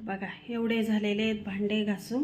तर बघा एवढे झालेले आहेत भांडे घासून.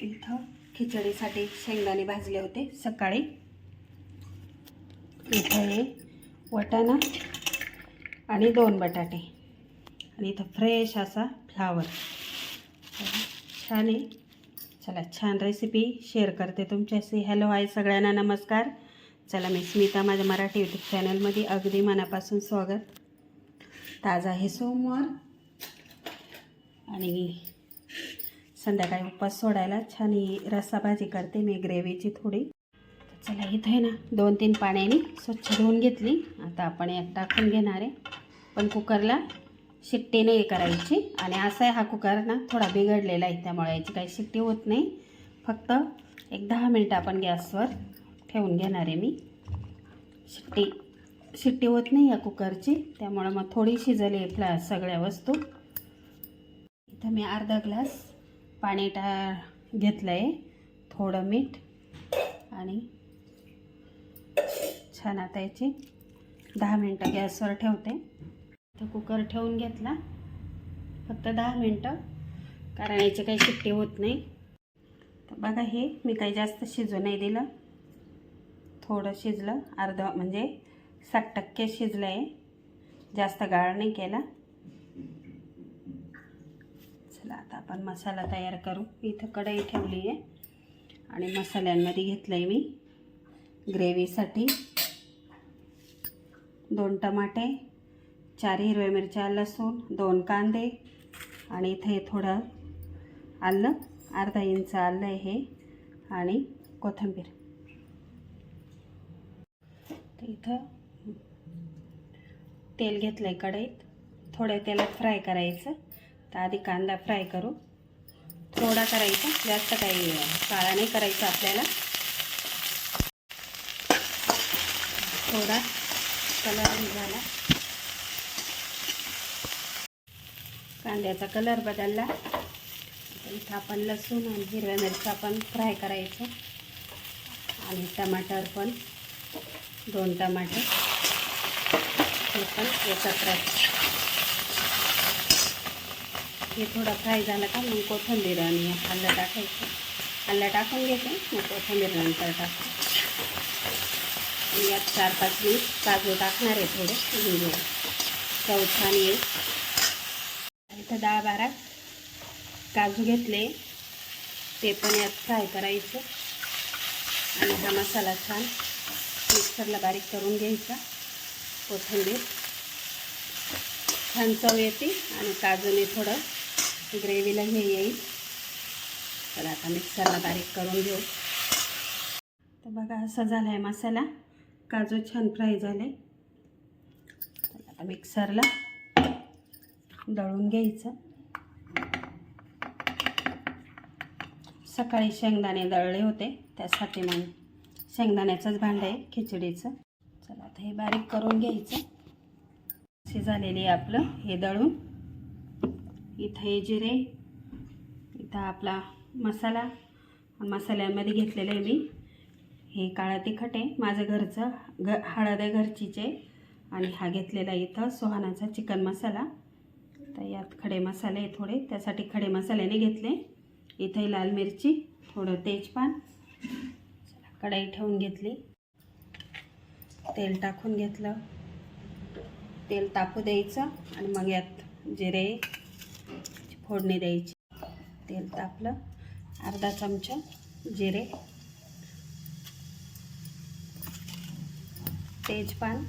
इथं खिचडीसाठी शेंगदाणे भाजले होते सकाळी. इथं हे वटाणा आणि दोन बटाटे. आणि इथं फ्रेश असा फ्लावर छान आहे. चला छान रेसिपी शेअर करते तुमच्याशी. हॅलो हाय सगळ्यांना. नमस्कार. चला मी स्मिता माझ्या मराठी यूट्यूब चॅनलमध्ये अगदी मनापासून स्वागत. ताज आहे सोमवार. आणि संध्याकाळी उपवास सोडायला छान ही रस्सा भाजी करते मी ग्रेव्हीची थोडी. चला इथं आहे ना दोन तीन पाण्याने स्वच्छ धुवून घेतली. आता आपण एक टाकून घेणार आहे. पण कुकरला शिट्टी नाही करायची. आणि असा आहे हा कुकर ना थोडा बिघडलेला आहे त्यामुळे याची काही शिट्टी होत नाही. फक्त एक दहा मिनटं आपण गॅसवर ठेवून घेणार आहे मी. शिट्टी शिट्टी होत नाही या कुकरची त्यामुळं मग थोडी शिजली आहे फ्ला सगळ्या वस्तू. इथं मी अर्धा ग्लास पाणी टा घेतलं आहे थोडं मीठ आणि छान आता याची दहा मिनटं गॅसवर ठेवते. तर कुकर ठेवून घेतला. फक्त दहा मिनटं कारण याची काही शिट्टी होत नाही. तर बघा हे मी काही जास्त शिजू नाही दिलं. थोडं शिजलं. अर्ध म्हणजे साठ टक्के शिजलं आहे जास्त गाळ नाही केला. चला आता आपण मसाला तयार करू. इथं कढई ठेवली आहे. आणि मसाल्यांमध्ये घेतलं आहे मी ग्रेव्हीसाठी. दोन टमाटे चार हिरव्या मिरच्या लसूण दोन कांदे. आणि इथे हे थोडं आलं. अर्धा इंच आलं आहे. हे आणि कोथिंबीर. इथं तेल घेतलं आहे कढईत. थोड्या तेलात फ्राय करायचं. तर आधी कांदा फ्राय करू. थोडा करायचा. जास्त काही काळा नाही करायचा आपल्याला. थोडा कलर झाला कांद्याचा कलर बदलला. इथं आपण लसूण आणि हिरव्या मिरच्या पण फ्राय करायचं. आणि टमाटर पण. दोन टमाटर हे पण एकत्र. हे थोडं फ्राय झालं का मग कोथिंबीर आणि आलं टाकायचं. आलं टाकून घेते मग कोथिंबीर नंतर टाकते. यात चार पाच मिनिट काजू टाकणार आहे थोडे म्हणजे चव छान येईल. इथं दहा बारा काजू घेतले. ते पण यात फ्राय करायचं. आणि हा मसाला छान मिक्सरला बारीक करून घ्यायचा. कोथिंबीर. छान चव येते आणि काजूने थोडं ग्रेव्हीला हे येईल. तर आता मिक्सरला बारीक करून घेऊ. तर बघा असा झाला आहे मसाला. काजू छान फ्राय झाले. आता मिक्सरला दळून घ्यायचं. सकाळी शेंगदाणे दळले होते त्यासाठी मग शेंगदाण्याचंच भांडं आहे खिचडीचं. चला आता हे बारीक करून घ्यायचं. असे झालेले आहे आपलं हे दळून. इथं हे जिरे इथं आपला मसाला. मसाल्यांमध्ये घेतलेलं आहे मी. हे काळा तिखट आहे माझं घरचं घ हळद आहे घरचीचे. आणि हा घेतलेला इथं सुहानाचा चिकन मसाला. तर यात खडे मसाले थोडे त्यासाठी खडे मसाल्याने घेतले. इथं लाल मिरची थोडं तेजपान. कढई ठेवून घेतली. तेल टाकून घेतलं. तेल तापू द्यायचं आणि मग यात जिरे फोडणी द्यायची. तेल तापलं. अर्धा चमचा जिरे. तेजपान.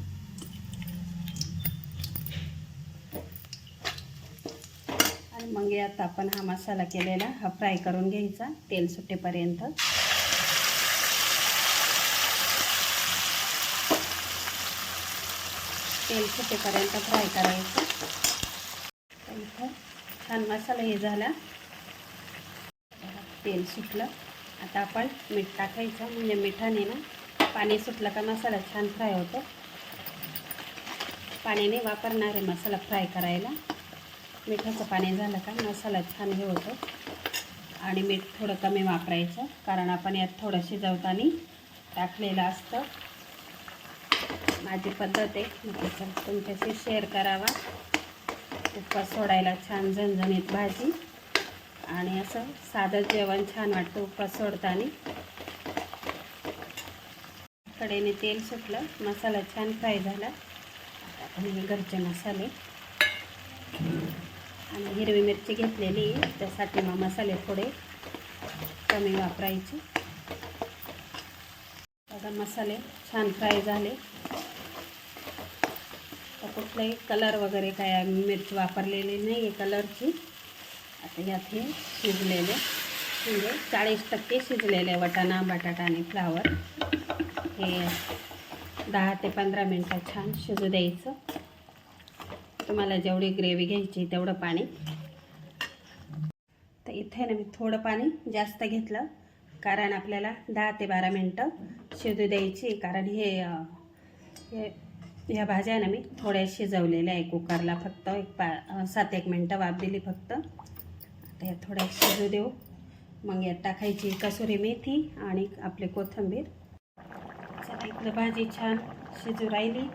आणि मग यात आपण हा मसाला केलेला हा फ्राय करून घ्यायचा. तेल सुटेपर्यंत. तेल सुटेपर्यंत फ्राय करायचं. इथं छान मसाला हे झाला. तेल सुटलं. आता आपण मीठ टाकायचं. म्हणजे मिठाने ना पाणी सुटलं का मसाला छान फ्राय होतो. पाण्याने वापरणार आहे मसाला फ्राय करायला. मिठाचं पाणी झालं का मसाला छान हे होतो. आणि मीठ थोडं कमी वापरायचं. कारण आपण यात थोडं शिजवताना टाकलेलं असतं. माझी पद्धत आहे. तुमच्याशी शेअर करावा. उपवास सोडायला छान झणझणीत भाजी. आणि असं साधं जेवण छान वाटतं उपवास सोडताना. कडेने तेल सुटलं मसाला छान फ्राय झाला. आणि घरचे मसाले. आणि हिरवी मिरची घेतलेली त्यासाठी मग मसाले थोडे कमी वापरायचे. आता मसाले छान फ्राय झाले. कुठलाही कलर वगैरे काय आम्ही मिरची वापरलेली नाही आहे कलरची. आता यात हे शिजलेले. म्हणजे चाळीस टक्के शिजलेले वटाणा बटाटा आणि फ्लावर. हे दहा ते पंधरा मिनटं छान शिजू द्यायचं. तुम्हाला जेवढी ग्रेव्ही घ्यायची तेवढं पाणी. तर इथे ना मी थोडं पाणी जास्त घेतलं. कारण आपल्याला दहा ते बारा मिनटं शिजू द्यायची कारण हे या ह्या भाज्या ना मी थोड्या शिजवलेल्या आहे कुकरला फक्त एक पा सात एक मिनटं वाफ दिली फक्त. आता या थोड्या शिजू देऊ. मग यात टाकायची कसुरी मेथी आणि आपली कोथिंबीर. चला इकडं भाजी छान शिजू राहिली.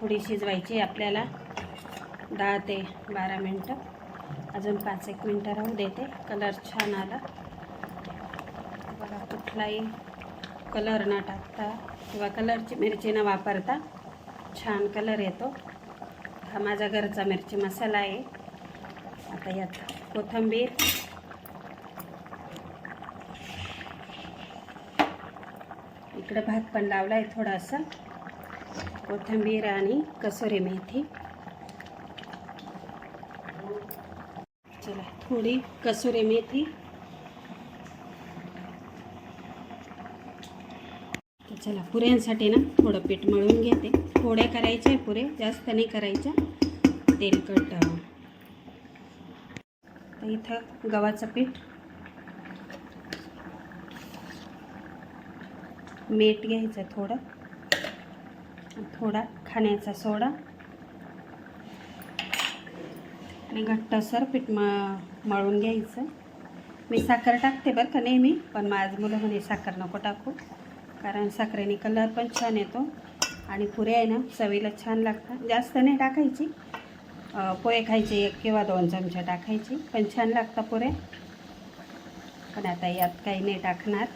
थोडी शिजवायची आपल्याला. दहा ते बारा मिनटं. अजून पाच एक मिनटं राहू देते. कलर छान आला. बघा कुठलाही कलर न टाकता किंवा कलरची मिरची न वापरता छान कलर येतो. हा माझा घरचा मिरची मसाला आहे. आता यात कोथिंबीर. इकडं भात पण लावला आहे थोडासा. कोथिंबीर आणि कसुरी मेथी. चला थोडी कसुरी मेथी. चला पुऱ्यांसाठी ना थोडं पीठ मळून घेते. थोड्या करायच्या आहे पुरे जास्त नाही करायच्या. तेलकट तर इथं गव्हाचं पीठ. मीठ घ्यायचं थोडं. थोडा खाण्याचा सोडा. आणि घट्टसर पीठ म मळून घ्यायचं. मी साखर टाकते बरं का नेहमी पण माझ मुलं म्हणे साखर नको टाकू. कारण साखरेने कलर पण छान येतो. आणि पुऱ्या आहे ना चवीला छान लागतात. जास्त नाही टाकायची. पोहे खायचे एक किंवा दोन चमचे टाकायची पण छान लागतात पुऱ्या. पण आता यात काही नाही टाकणार.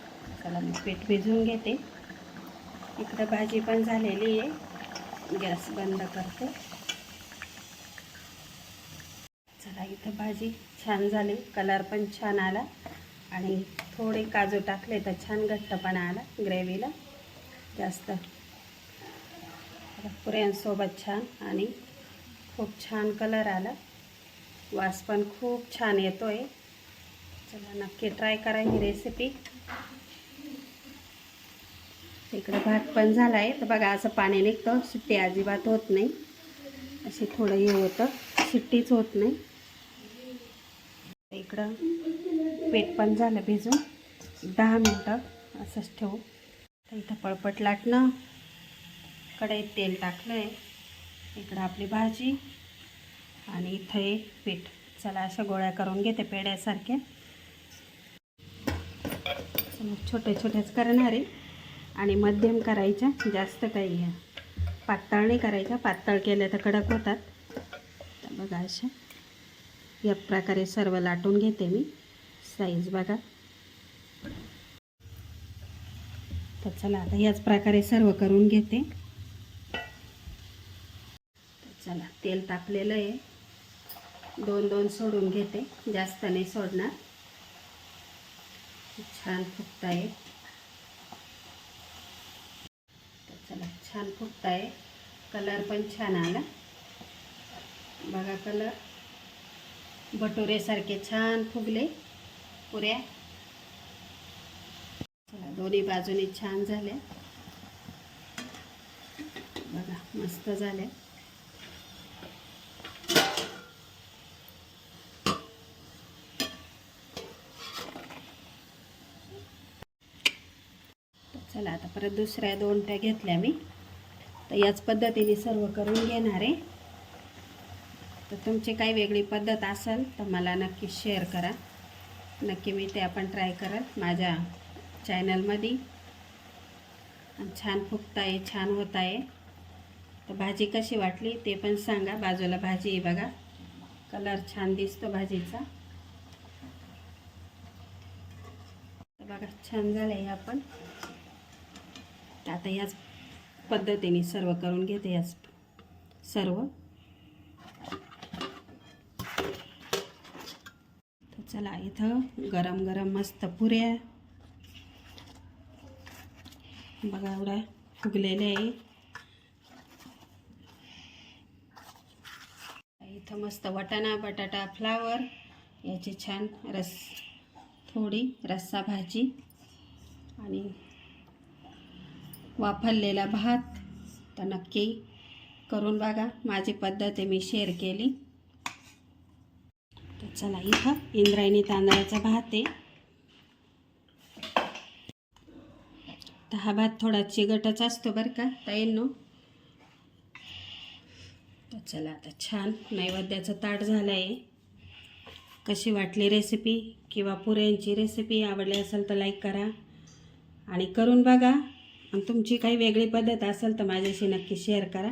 चला मी पीठ भिजवून घेते. इकडं भाजी पण झालेली आहे. गॅस बंद करते. चला इथं भाजी छान झाली. कलर पण छान आला. आणि थोडे काजू टाकले तर छान घट्टपणा आला ग्रेव्हीला. जास्त पुऱ्यांसोबत छान आणि खूप छान कलर आला. वास पण खूप छान येतो आहे चला नक्की ट्राय करा ही रेसिपी इकडं भात पण झाला आहे तर बघा असं पाणी निघतं. सुट्टी अजिबात होत नाही. अशी थोडं हे होतं. सुट्टीच होत नाही. इकडं पेट पण झालं भिजून. दहा मिनटं असंच ठेवू. तर इथं पळपट लाटणं. कढईत तेल टाकलं आहे इकडं आपली भाजी आणि इथं हे पीठ. चला अशा गोळ्या करून घेते पेड्यासारख्या छोटे छोटेच करणार आहे. आणि मध्यम करायच्या जास्त काही घ्या पातळ नाही करायच्या पातळ केल्या तर कडक होतात. तर बघा अशा. या प्रकारे सर्व लाटून घेते मी. साईज बघा. तर चला आता याच प्रकारे सर्व करून घेते. चला तेल तापलेलं आहे. दोन दोन सोडून घेते जास्त नाही सोडणार. छान फुगत आहे चला छान फुगत आहे कलर पण छान आला. बघा कलर. भटुरेसारखे छान फुगले पुऱ्या. चला दोन्ही बाजूनी छान झाल्या. बघा मस्त झाल्या. चला आता परत दुसऱ्या दोन त्या घेतल्या मी. तर याच पद्धतीने सर्व करून घेणार आहे. तर तुमची काही वेगळी पद्धत असेल तर मला नक्की शेअर करा. नक्की मी ते आपण ट्राय करत माझ्या चॅनलमध्ये छान फुगत आहे छान होत आहे तर भाजी कशी वाटली ते पण सांगा. बाजूला भाजी आहे बघा. कलर छान दिसतो भाजीचा. तर बघा छान झालं आहे आपण. आता याच पद्धतीने सर्व करून घेते याच सर्व. तर चला इथं गरम गरम मस्त पुऱ्या. बघा एवढ्या फुगलेल्या आहे. इथं मस्त वाटाणा बटाटा फ्लावर याची छान रस थोडी रस्सा भाजी आणि वाफरलेला भात. तर नक्की करून बघा. माझी पद्धत आहे मी शेअर केली. तर चला इथं इंद्रायणी तांदळाचा भात आहे. तर हा भात थोडा चिगटच असतो बरं का ताईंनो. तर चला आता छान नैवेद्याचं ताट झालं आहे कशी वाटली रेसिपी किंवा पुऱ्यांची रेसिपी आवडली असेल तर लाईक करा. आणि करून बघा. आणि तुमची काही वेगळी पद्धत असेल तर माझ्याशी नक्की शेअर करा.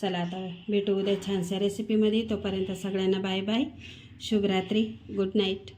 चला आता भेटू उद्या छानशा रेसिपीमध्ये तोपर्यंत सगळ्यांना बाय बाय शुभरात्री. Good night